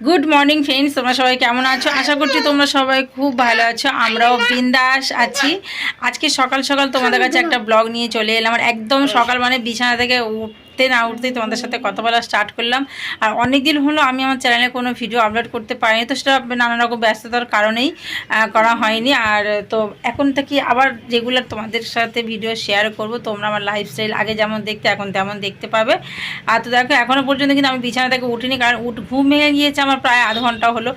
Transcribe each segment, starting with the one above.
Good morning friends তোমরা সবাই কেমন আছো? আশা করছি তোমরা সবাই খুব ভালো আছো। আমরাও বিন্দাস আছি। আজকে সকাল সকাল তোমাদের কাছে একটা ব্লগ নিয়ে চলে এলাম। একদম সকাল মানে বিছানা থেকে উঠতে না উঠতেই তোমাদের সাথে কথা বলা স্টার্ট করলাম। আর অনেক দিন হলো আমি আমার চ্যানেলে কোনো ভিডিও আপলোড করতে পারিনি, তো সেটা নানা রকম ব্যস্ততার কারণেই করা হয়নি। আর তো এখন থেকে আবার রেগুলার তোমাদের সাথে ভিডিও শেয়ার করব, তোমরা আমার লাইফস্টাইল আগে যেমন দেখতে, এখন তেমন দেখতে পাবে। আর তো দেখো এখনও পর্যন্ত কিন্তু আমি বিছানা থেকে উঠিনি, কারণ উঠ, ঘুম ভেঙে গিয়েছে আমার প্রায় আধ ঘণ্টা হলো।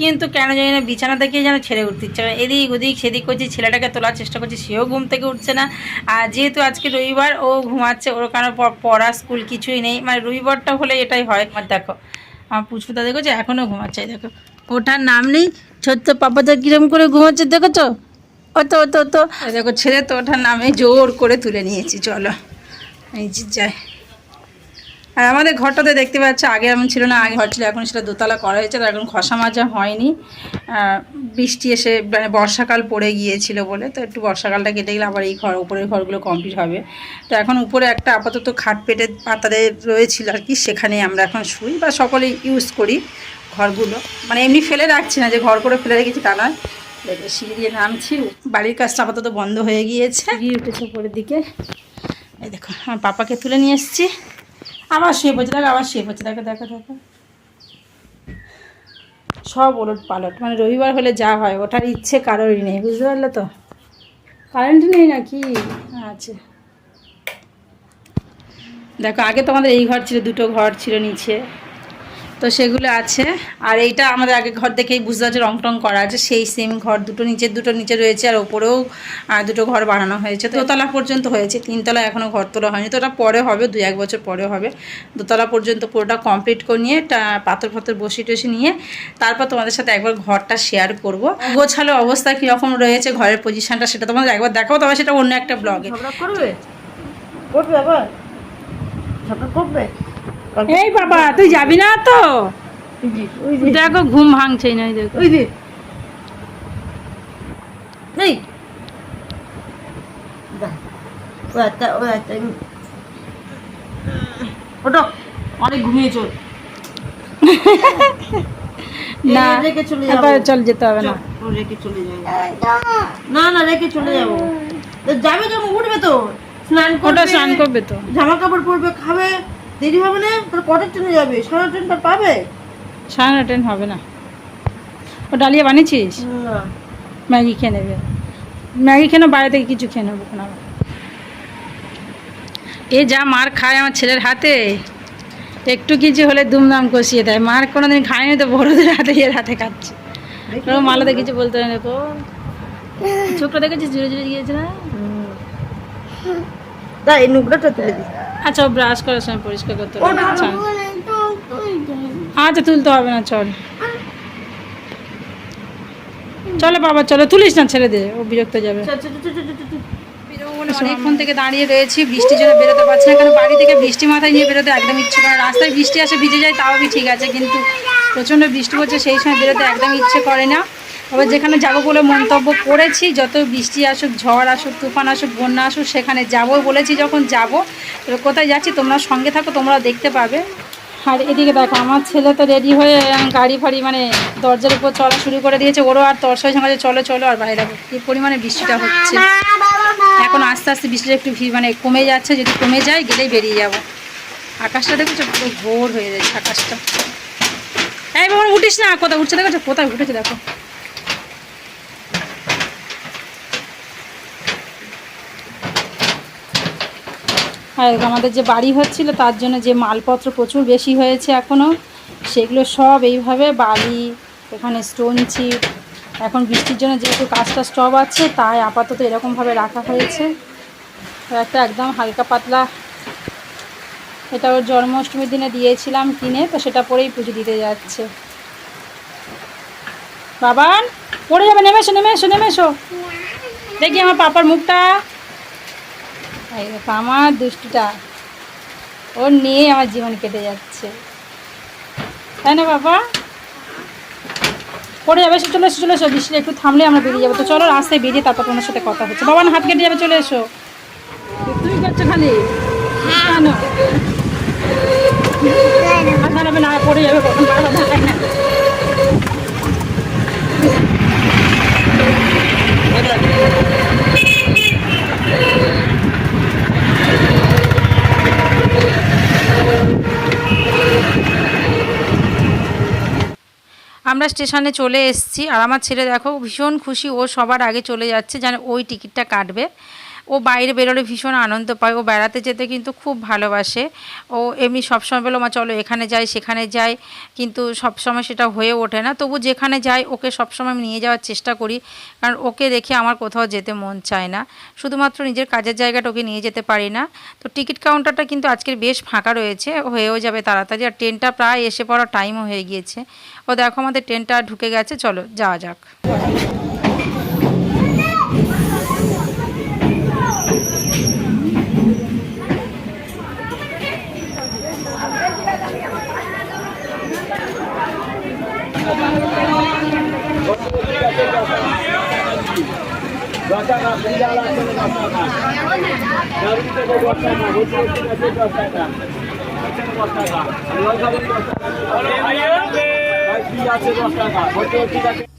কিন্তু কেন জানি না বিছানা থেকে যেন ছেড়ে উঠতে ইচ্ছে। এদিক ওদিক, সেদিক করছি, ছেলেটাকে তোলার চেষ্টা করছি, সেও ঘুম থেকে উঠছে না। আর যেহেতু আজকে রবিবার, ও ঘুমাচ্ছে, ওর কারণ পড়া স্কুল কিছুই নেই। মানে রবিবারটা হলে এটাই হয়। আর দেখো, আমার পুষ্পদা দেখো যে এখনও ঘুমাচ্ছে, দেখো। ওঠার নাম নেই, ছোট্ট পাপাটা কিরম করে ঘুমাচ্ছে, দেখেছ? তো অত তো অত দেখো, ছেলে তো ওঠার নামে জোর করে তুলে নিয়েছি, চলো। এই যে, যাই। আর আমাদের ঘরটাতে দেখতে পাচ্ছ আগে এমন ছিল না আগে ঘর ছিল এখন সেটা দোতলা করা হয়েছে তো এখন খসা মাজা হয়নি। বৃষ্টি এসে মানে বর্ষাকাল পড়ে গিয়েছিল বলে তো একটু বর্ষাকালটা কেটে গেলে আবার এই ঘর উপরের ঘরগুলো কমপ্লিট হবে। তো এখন উপরে একটা আপাতত খাট পেটে পাতাদের রয়েছিল আর কি সেখানে আমরা এখন শুই বা সকলেই ইউজ করি ঘরগুলো। মানে এমনি ফেলে রাখছি না যে ঘর করে ফেলে রেখেছি তা নয়। দেখো সিঁড়ি দিয়ে নামছি বাড়ির কাজটা আপাতত বন্ধ হয়ে গিয়েছে। গিয়ে উঠেছে উপরের দিকে। এই দেখো আমার পাপাকে তুলে নিয়ে এসেছি। আবার শুয়ে পড়ছে দেখো, আবার শুয়ে পড়ছে দেখো দেখো দেখো। সব ওলট পালট মানে রবিবার হলে যা হয় ওটার ইচ্ছে কারোরই নেই, বুঝতে পারলে তো? কারেন্ট নেই নাকি? আছে। দেখো, আগে তোমাদের এই ঘর ছিল, দুটো ঘর ছিল নিচে। তো সেগুলো আছে। আর এইটা আমাদের আগে ঘর দেখেই বুঝতে পারছে রং টং করা আছে। সেই সেম ঘর, দুটো নিচের দুটো নিচে রয়েছে আর ওপরেও দুটো ঘর বানানো হয়েছে। দোতলা পর্যন্ত হয়েছে, তিনতলা এখনও ঘর তোলা হয়নি। তো ওটা পরে হবে দু এক বছর পরে হবে। দোতলা পর্যন্ত পুরোটা কমপ্লিট করে নিয়ে পাথর ফাথর বসি টসি নিয়ে, তারপর তোমাদের সাথে একবার ঘরটা শেয়ার করব। গোছালো অবস্থা কীরকম রয়েছে, ঘরের পজিশনটা সেটা তোমাদের একবার দেখাবো, তবে সেটা অন্য একটা ব্লগে করবে? করবে আবার? করবে? এই বাবা তুই যাবি না তো? দেখো ঘুম ভাঙছেই না দেখো ওই নেই ওটো অনেক না রেখে চলে যাব। চল যেতে হবে না। রেখে চলে যাব। না না রেখে চলে যাব। যাবে যখন উঠবে তো। স্নান করবে স্নান করবে তো। জামা কাপড় পরবে খাবে। দেরি হবে না? তোর কটার ট্রেনে যাবে? সারা ট্রেনটা পাবে? সাড়ে ট্রেন হবে না। ও ডালিয়া বানিয়েছিস? ম্যাগি খেয়ে নেবে। ম্যাগি খেয়ে বাইরে থেকে কিছু খেয়ে নেব না এ যা মার খায় আমার ছেলের হাতে। একটু কিছু হলে দুমদাম কষিয়ে দেয়। মার কোনোদিন খায়নি তো বড়দের হাতে এর হাতে খাচ্ছে। ওরকম মালাতে কিছু বলতে হয় না চোখটা দেখেছিস জুড়ে জুড়ে গিয়েছে না? দা এই নোংরাটা তুলে দিই। আচ্ছা ব্রাশ করার সময় পরিষ্কার করতে হবে আচ্ছা আচ্ছা তুলতে হবে না চল। চলো বাবা চলো। তুলিস না ছেড়ে দে ও বিরক্ত যাবে। চল, চল। অনেকক্ষণ থেকে দাঁড়িয়ে রয়েছি বৃষ্টির জন্য বেরোতে পারছি না কারণ বাড়ি থেকে বৃষ্টি মাথায় নিয়ে বেরোতে একদম ইচ্ছে করে না। রাস্তায় বৃষ্টি আসে ভিজে যায় তাও ঠিক আছে কিন্তু প্রচণ্ড বৃষ্টি হচ্ছে সেই সময় বেরোতে একদম ইচ্ছে করে না। তবে যেখানে যাব বলে মন্তব্য করেছি, যত বৃষ্টি আসুক, ঝড় আসুক, তুফান আসুক, বন্যা আসুক, সেখানে যাব বলেছি। যখন যাব কোথায় যাচ্ছি, তোমরা সঙ্গে থাকো তোমরা দেখতে পাবে। আর এদিকে দেখো, আমার ছেলে তো রেডি হয়ে গাড়ি ফাড়ি মানে দরজার উপর চলা শুরু করে দিয়েছে। ওরও আর তরসই সঙ্গে চলো চলো, আর বাইরে কী পরিমাণে বৃষ্টিটা হচ্ছে। এখন আস্তে আস্তে বৃষ্টিটা একটু ভি- মানে কমে যাচ্ছে। যদি কমে যায়, গেলেই বেরিয়ে যাব। আকাশটা দেখেছ, পুরো ভোর হয়ে যাচ্ছে আকাশটা। এই বাবা, উঠিস না, কোথায় উঠছে দেখেছ? কোথায় উঠেছে দেখো। আর আমাদের যে বাড়ি হচ্ছিল, তার জন্য যে মালপত্র প্রচুর বেশি হয়েছে এখনও সেগুলো সব এইভাবে বালি, এখানে স্টোন চিপ এখন বৃষ্টির জন্য যেহেতু কাজটা স্টপ আছে, তাই আপাতত এরকমভাবে রাখা হয়েছে। একটা একদম হালকা পাতলা, এটা ওর জন্মাষ্টমীর দিনে দিয়েছিলাম কিনে, তো সেটা পরেই পুজো দিতে যাচ্ছে। বাবান, পড়ে যাবে, নেমে এসো, নেমে নেমে দেখি আমার পাপার মুখটা। এই দেখো আমার দুষ্টুটা। ওর নিয়ে আমার জীবন কেটে যাচ্ছে। তাই না বাবা? পড়ে যাবে এসো চলে এসো চলে এসো। বৃষ্টি একটু থামলে আমরা বেরিয়ে যাব। তো চলো রাস্তায় বেরিয়ে তারপর তোমার সাথে কথা হচ্ছে। বাবা না হাত কেটে যাবে চলে এসো। তুমি করছ খালি? কেন? না পড়ে যাবে কখন বাবা। আমরা স্টেশনে চলে এসেছি আর আমার ছেলে দেখো ভীষণ খুশি, ও সবার আগে চলে যাচ্ছে, যেন ওই টিকিটটা কাটবে। ও বাইরে বেরোলে ভীষণ আনন্দ পায়। ও বেড়াতে যেতে কিন্তু খুব ভালোবাসে। ও এমনি সবসময় বলো মা, চলো এখানে যাই, সেখানে যাই। কিন্তু সবসময় সেটা হয়ে ওঠে না। তবু যেখানে যাই, ওকে সবসময় আমি নিয়ে যাওয়ার চেষ্টা করি। কারণ ওকে দেখে আমার কোথাও যেতে মন চায় না। শুধুমাত্র নিজের কাজের জায়গাটা ওকে নিয়ে যেতে পারি না। তো টিকিট কাউন্টারটা কিন্তু আজকের বেশ ফাঁকা রয়েছে। হয়েও যাবে তাড়াতাড়ি। আর ট্রেনটা প্রায় এসে পড়ার টাইমও হয়ে গিয়েছে। ও দেখো আমাদের ট্রেনটা ঢুকে গেছে। চলো যাওয়া যাক।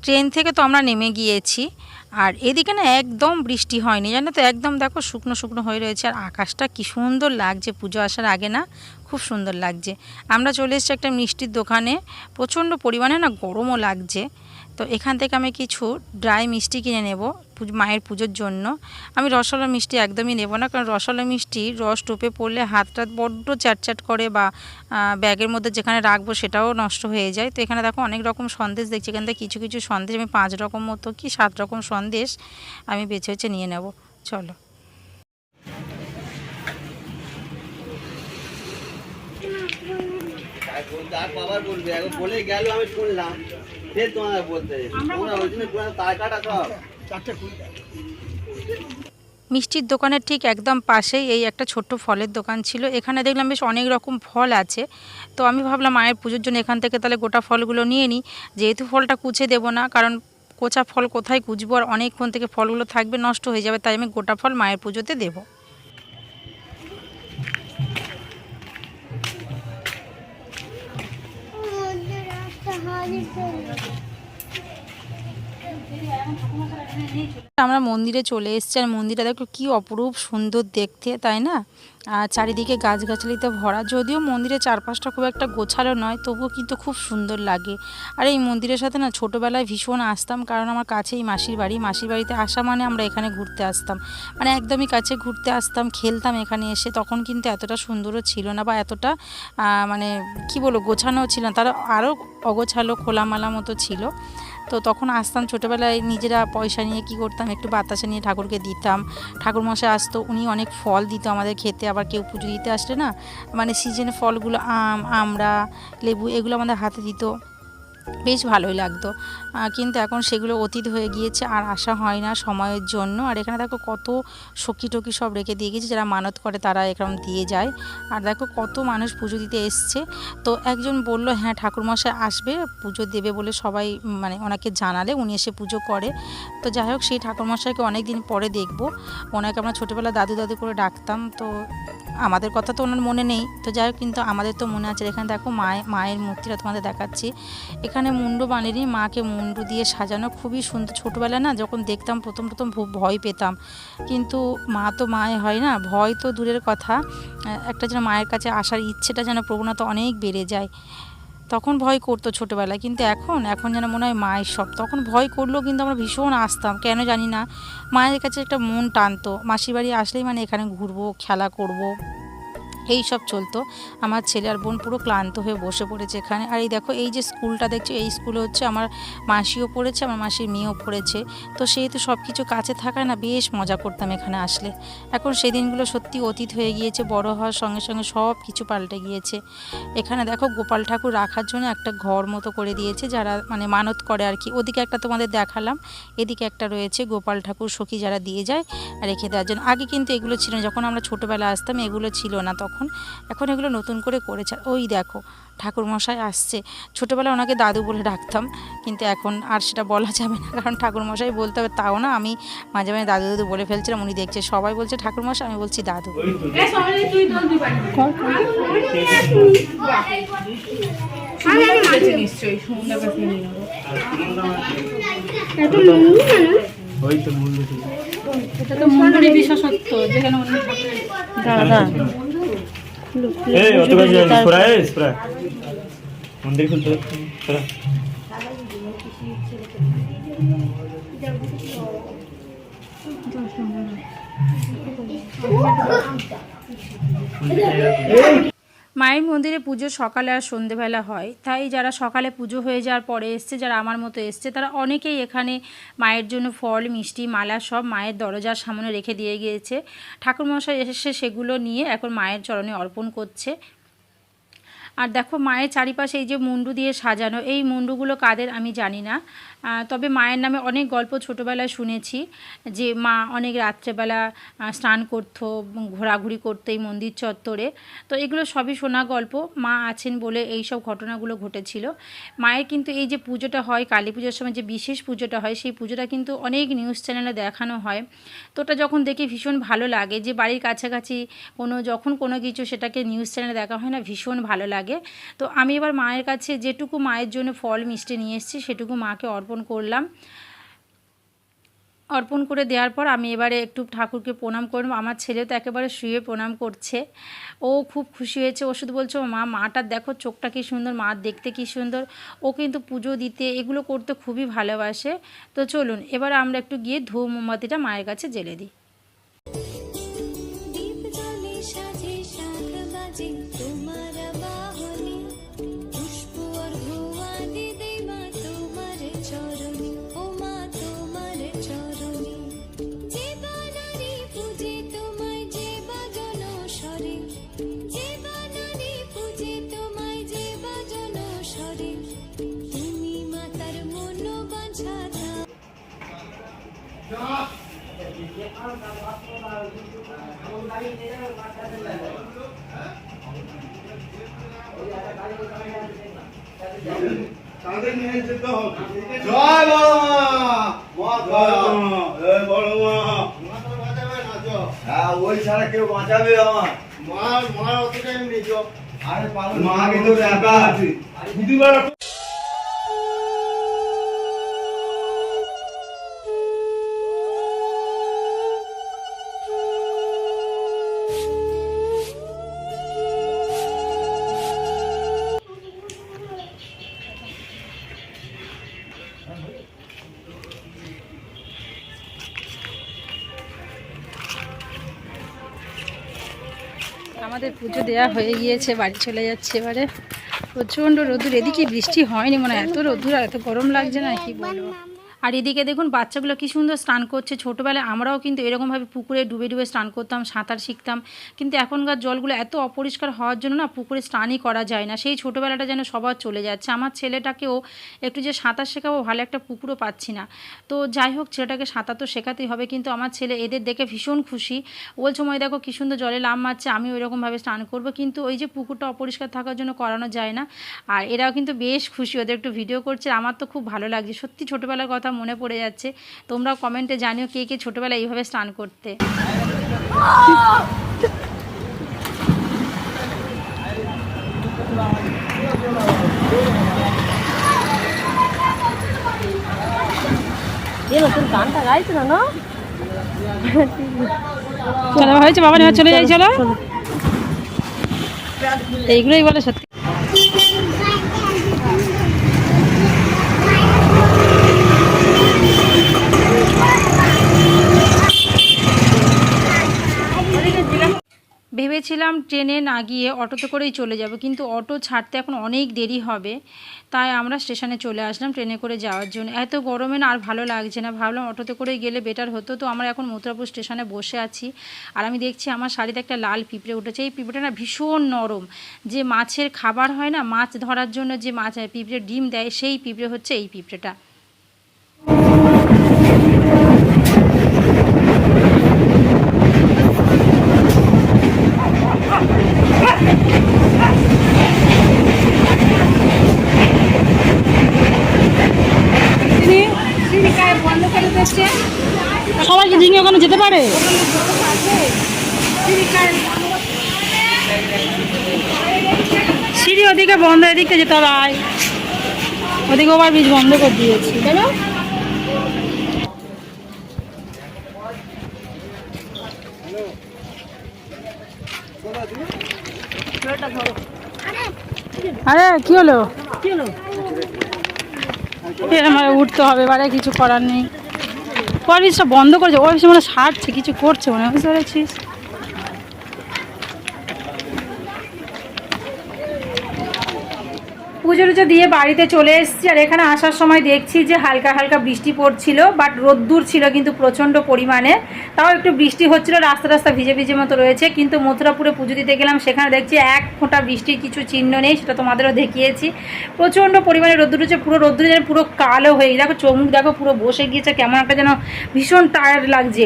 ট্রেন থেকে তো আমরা নেমে গিয়েছি, আর এদিকে না একদম বৃষ্টি হয়নি। জানো তো, একদম দেখো শুকনো শুকনো হয়ে রয়েছে, আর আকাশটা কি সুন্দর লাগছে, পুজো আসার আগে না খুব সুন্দর লাগছে। আমরা চলে এসেছি একটা মিষ্টির দোকানে, প্রচণ্ড পরিমাণে না গরমও লাগছে। তো এখান থেকে আমি কিছু ড্রাই মিষ্টি কিনে নেব মায়ের পুজোর জন্য। আমি রসগোল্লা মিষ্টি একদমই নেব না, কারণ রসগোল্লা মিষ্টি রস টোপে পড়লে হাতটা বড্ড চ্যাটচ্যাট করে বা ব্যাগের মধ্যে যেখানে রাখব সেটাও নষ্ট হয়ে যায়। তো এখানে দেখো অনেক রকম সন্দেশ দেখছি, এখান থেকে কিছু কিছু সন্দেশ, আমি পাঁচ রকম মতো কি সাত রকম সন্দেশ আমি বেছে বেছে নিয়ে নেব। চলো। বাবার বলবে, এখন বলে গেল, আমি শুনলাম। ফের তোমার বলতে তোমরা ওই জন্য তার কাটা সব। মিষ্টির দোকানের ঠিক একদম পাশেই এই একটা ছোট্ট ফলের দোকান ছিল। এখানে দেখলাম বেশ অনেক রকম ফল আছে। তো আমি ভাবলাম মায়ের পুজোর জন্য এখান থেকে তাহলে গোটা ফলগুলো নিয়ে নিই। যেহেতু ফলটা কুচে দেবো না কারণ কোচা ফল কোথায় কুচবো আর অনেকক্ষণ থেকে ফলগুলো থাকবে নষ্ট হয়ে যাবে তাই আমি গোটা ফল মায়ের পুজোতে দেবো। আমরা মন্দিরে চলে এসেছি আর মন্দিরটা দেখো কি অপরূপ সুন্দর দেখতে তাই না? আর চারিদিকে গাছগাছালিতে ভরা। যদিও মন্দিরের চারপাশটা খুব একটা গোছালো নয়, তবুও কিন্তু খুব সুন্দর লাগে। আর এই মন্দিরের সাথে না ছোটোবেলায় ভীষণ আসতাম, কারণ আমার কাছেই মাসির বাড়ি। মাসির বাড়িতে আসা মানে আমরা এখানে ঘুরতে আসতাম। মানে একদমই কাছে ঘুরতে আসতাম, খেলতাম এখানে এসে। তখন কিন্তু এতটা সুন্দরও ছিল না বা এতটা মানে কি বলব গোছানো ছিল না। তারা আরও অগোছালো, খোলামালা মতো ছিল। তো তখন আসতাম ছোটোবেলায়, নিজেরা পয়সা নিয়ে কি করতাম? একটু বাতাসা নিয়ে ঠাকুরকে দিতাম। ঠাকুরমশাই আসতো, উনি অনেক ফল দিত আমাদের খেতে। আবার কেউ পুজো দিতে আসলে না মানে সিজনে ফলগুলো আম, আমরা, লেবু এগুলো আমাদের হাতে দিত। বেশ ভালোই লাগতো। কিন্তু এখন সেগুলো অতীত হয়ে গিয়েছে, আর আসা হয় না সময়ের জন্য। আর এখানে দেখো কত সখী টকি সব রেখে দিয়ে গেছে, যারা মানত করে তারা এরকম দিয়ে যায়। আর দেখো কত মানুষ পুজো দিতে এসছে। তো একজন বলল হ্যাঁ ঠাকুরমশাই আসবে, পুজো দেবে বলে সবাই মানে ওনাকে জানালে, উনি এসে পুজো করে। তো যাই হোক, সেই ঠাকুরমশাইকে অনেক দিন পরে দেখব। ওনাকে আমরা ছোটোবেলা দাদু দাদু করে ডাকতাম, তো আমাদের কথা তো ওনার মনে নেই। তো যাই হোক, কিন্তু আমাদের তো মনে আছে, এখানে দেখো মায়ের মায়ের মূর্তিটা তোমাদের দেখাচ্ছি। এখানে মুন্ডু বানিয়ে মাকে মুন্ডু দিয়ে সাজানো। খুবই সুন্দর। ছোটোবেলা না যখন দেখতাম, প্রথম প্রথম ভয় পেতাম। কিন্তু মা তো মায় হয় না, ভয় তো দূরের কথা। একটা যেন মায়ের কাছে আসার ইচ্ছেটা যেন প্রবণতা অনেক বেড়ে যায়। তখন ভয় করতো ছোটোবেলায়। কিন্তু এখন এখন যেন মনে হয় মায়ের সব। তখন ভয় করলেও কিন্তু আমরা ভীষণ আসতাম। কেন জানি না, মায়ের কাছে একটা মন টানতো। মাসির বাড়ি আসলেই মানে এখানে ঘুরবো, খেলা করব। এই সব চলতো। আমার ছেলে আর বোন পুরো ক্লান্ত হয়ে বসে পড়েছে এখানে। আর এই দেখো, এই যে স্কুলটা দেখছ, এই স্কুলে হচ্ছে আমার মাসিও পড়েছে, আমার মাসির মেয়েও পড়েছে। তো সেহেতু সব কিছু কাছে থাকায় না, বেশ মজা করতাম এখানে আসলে। এখন সেই দিনগুলো সত্যি অতীত হয়ে গিয়েছে, বড় হওয়ার সঙ্গে সঙ্গে সব কিছু পাল্টে গিয়েছে। এখানে দেখো, গোপাল ঠাকুর রাখার জন্য একটা ঘর মতো করে দিয়েছে, যারা মানে মানত করে আর কি। ওদিকে একটা তোমাদের দেখালাম, এদিকে একটা রয়েছে গোপাল ঠাকুর সখী যারা দিয়ে যায় রেখে দেওয়ার জন্য। আগে কিন্তু এগুলো ছিল যখন আমরা ছোটোবেলা আসতাম এগুলো ছিল না, তখন এখন এখন এগুলো নতুন করে করেছে। ওই দেখো ঠাকুরমশাই আসছে। ছোটোবেলায় ওনাকে দাদু বলে ডাকতাম কিন্তু এখন আর সেটা বলা যাবে না কারণ ঠাকুরমশাই বলতে হবে তাও না আমি মাঝে মাঝে দাদু দাদু বলে ফেলছিলাম উনি দেখছে সবাই বলছে ঠাকুরমশাই আমি বলছি দাদু। ওই তো মূল্য দাদা। এই অত কাছে সরা এই সরা মন্দির খুলতে সরা মায়ের মন্দিরে পুজো সকালে আর সন্ধেবেলা হয়। তাই যারা সকালে পুজো হয়ে যাওয়ার পরে এসছে, যারা আমার মতো এসছে, তারা অনেকেই এখানে মায়ের জন্য ফল, মিষ্টি, মালা সব মায়ের দরজার সামনে রেখে দিয়ে গিয়েছে। ঠাকুরমশাই এসে সেগুলো নিয়ে এখন মায়ের চরণে অর্পণ করছে। আর দেখো, মায়ের চারিপাশে এই যে মুন্ডু দিয়ে সাজানো, এই মুন্ডুগুলো কাদের আমি জানি না। তবে মায়ের নামে অনেক গল্প ছোটোবেলায় শুনেছি যে মা অনেক রাত্রেবেলা স্নান করতো, ঘোরাঘুরি করতো এই মন্দির চত্বরে। তো এগুলো সবই শোনা গল্প। মা আছেন বলে এই সব ঘটনাগুলো ঘটেছিল। মায়ের কিন্তু এই যে পুজোটা হয়, কালী পুজোর সময় যে বিশেষ পুজোটা হয়, সেই পুজোটা কিন্তু অনেক নিউজ চ্যানেলে দেখানো হয়। তো ওটা যখন দেখি ভীষণ ভালো লাগে যে বাড়ির কাছাকাছি কোনো, যখন কোনো কিছু সেটাকে নিউজ চ্যানেলে দেখা হয় না, ভীষণ ভালো লাগে। তো আমি এবার মায়ের কাছে যেটুকু মায়ের জন্য ফল, মিষ্টি নিয়ে এসেছি, সেটুকু মাকে অর্পণ করলাম। অর্পণ করে দেওয়ার পর আমি এবারে একটু ঠাকুরকে প্রণাম করব আমার ছেলে তো একেবারে শুয়ে প্রণাম করছে। ও খুব খুশি হয়েছে। ও শুধু বলছে "ও মা মাটার দেখো, চোখটা কি সুন্দর, মা দেখতে কি সুন্দর। ও কিন্তু পুজো দিতে, এগুলো করতে খুবই ভালোবাসে। তো চলুন, এবার আমরা একটু গিয়ে ধূপ, মোমবাতিটা মায়ের কাছে জেলে দিই হ্যাঁ ওই ছাড়া কেউ বাঁচাবে আমার মার মার অত টাইম নেই আরে মা কিন্তু একা আছে আমাদের পুজো দেওয়া হয়ে গিয়েছে, বাড়ি চলে যাচ্ছে এবারে। প্রচণ্ড রোদুর, এদিকে বৃষ্টি হয়নি মনে হয়। এত রোদুর আর এত গরম লাগছে না, কি বলব? আর এদিকে দেখুন, বাচ্চাগুলো কি সুন্দর স্নান করছে। ছোটোবেলায় আমরাও কিন্তু এরকমভাবে পুকুরে ডুবে ডুবে স্নান করতাম, সাঁতার শিখতাম। কিন্তু এখনকার জলগুলো এত অপরিষ্কার হওয়ার জন্য না পুকুরে স্নানই করা যায় না। সেই ছোটোবেলাটা যেন সবার চলে যাচ্ছে। আমার ছেলেটাকেও একটু যে সাঁতার শেখাবো, ভালো একটা পুকুরও পাচ্ছি না। তো যাই হোক, ছেলেটাকে সাঁতার তো শেখাতেই হবে। কিন্তু আমার ছেলে এদের দেখে ভীষণ খুশি। বলছো সময় দেখো কি সুন্দর জলে লাভ মারছে আমি ওইরকমভাবে স্নান করব। কিন্তু ওই যে পুকুরটা অপরিষ্কার থাকার জন্য করানো যায় না। আর এরাও কিন্তু বেশ খুশি। ওদের একটু ভিডিও করছে। আমার তো খুব ভালো লাগছে। সত্যি ছোটোবেলার কথা মনে পড়ে যাচ্ছে। তোমরা কমেন্টে জানিও কে কে ছোটোবেলায় এইভাবে স্নান করতে। এ নতুন গানটা গাইছে না না? চলো হয়েছে বাবা নেওয়া চলে যাই চলো। এইগুলোই বলে সত্যি। ভেবেছিলাম ট্রেনে না গিয়ে অটোতে করেই চলে যাব, কিন্তু অটো ছাড়তে এখন অনেক দেরি হবে। তাই আমরা স্টেশনে চলে আসলাম ট্রেনে করে যাওয়ার জন্য। এত গরমে না আর ভালো লাগছে না। ভাবলাম অটোতে করে গেলে বেটার হতো। তো আমরা এখন মথুরাপুর স্টেশনে বসে আছি। আর আমি দেখছি আমার শাড়িতে একটা লাল পিঁপড়ে উঠেছে। এই পিঁপড়েটা না ভীষণ নরম। যে মাছের খাবার হয় না, মাছ ধরার জন্য যে মাছ, পিঁপড়ে ডিম দেয়, সেই পিঁপড়ে হচ্ছে এই পিঁপড়েটা সবাই কি পারে? সিঁড়ি ওদিকে বন্ধ এদিকে যেতে হবে আয়। ওদিকে ওভার ব্রিজ বন্ধ করে দিয়েছি আরে কি হলো? কি হলো? উঠতে হবে এবারে কিছু করার নেই। পরিসটা বন্ধ করেছে ওর মানে সারছে কিছু করছে মনে বুঝতে পেরেছিস? পুজো টুজো দিয়ে বাড়িতে চলে এসেছি আর এখানে আসার সময় দেখছি যে হালকা হালকা বৃষ্টি পড়ছিল বাট রোদ্দুর ছিল কিন্তু প্রচণ্ড পরিমাণে। তাও একটু বৃষ্টি হচ্ছিল, রাস্তা রাস্তা ভিজে ভিজে মতো রয়েছে, কিন্তু মথুরাপুরে পুজো দিতে গেলাম, সেখানে দেখছি এক ফোঁটা বৃষ্টির কিছু চিহ্ন নেই, সেটা তোমাদেরও দেখিয়েছি। প্রচণ্ড পরিমাণে রোদ্দুর হচ্ছে পুরো রোদ্দুর যেন পুরো কালো হয়ে গেছে। দেখো চমুক দেখো পুরো বসে গিয়েছে, কেমন একটা যেন ভীষণ টায়ার্ড লাগছে।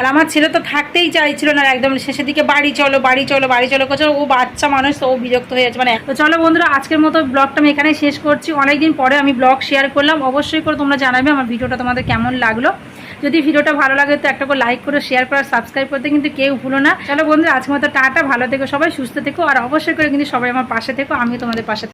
আর আমার ছেলে তো থাকতেই চাইছিল না একদম শেষের দিকে বাড়ি চলো বাড়ি চলো বাড়ি চলো করছে ও বাচ্চা মানুষ, তো ও বিরক্ত হয়ে যাচ্ছে। মানে তো চলো বন্ধুরা, আজকের মতো ব্লগটা আমি এখানে শেষ করছি। অনেকদিন পরে আমি ব্লগ শেয়ার করলাম। অবশ্যই করে তোমরা জানাবে আমার ভিডিওটা তোমাদের কেমন লাগল। যদি ভিডিওটা ভালো লাগে, তো একটা করে লাইক করে শেয়ার করে সাবস্ক্রাইব করতে কিন্তু কেউ ভুলো না। চলো বন্ধুরা, আজকের মতো টাটা, ভালো থেকো সবাই, সুস্থ থেকো, আর অবশ্যই করে কিন্তু সবাই আমার পাশে থেকো, আমিও তোমাদের পাশে